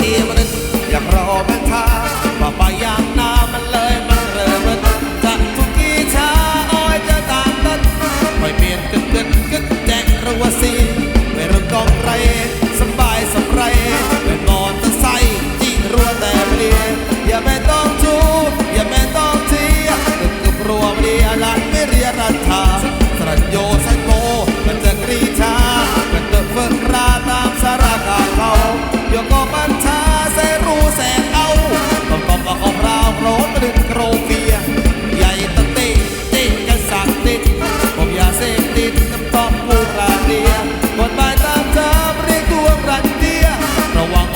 ที่มันอยากรอแม่ทาว่าไปอย่างนามันเลยมันเริ่มมันจะทุกีช้าอ้อยจะตามตันไม่เปลี่ยนกึกกึกกึกแจงรัวซีไม่รู้กองไรสบายสบายเป็นมอเตอร์ไซค์ที่รัวแต่เปลี่ยนอย่าไม่ต้องจูอย่าไม่ต้องเทียกึกกึกรัวเปลี่ยลันไม่เรียรัฐา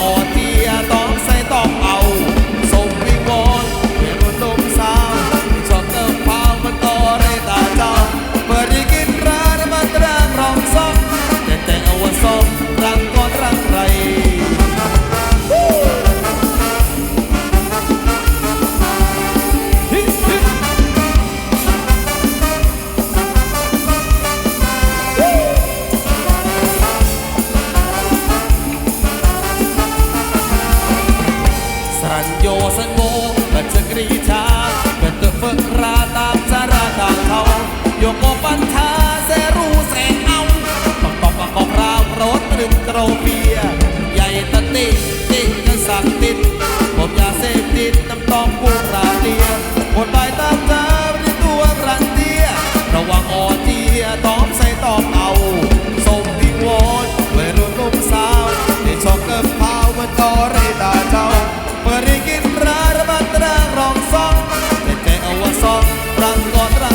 ร สรัญโยสงโงกัจจกรีชาเป็นตัวเฟิกราตามจาราทางเขาโยกโกปัญชาเซรู้แสงปอาปักปักปั รังกอดรัง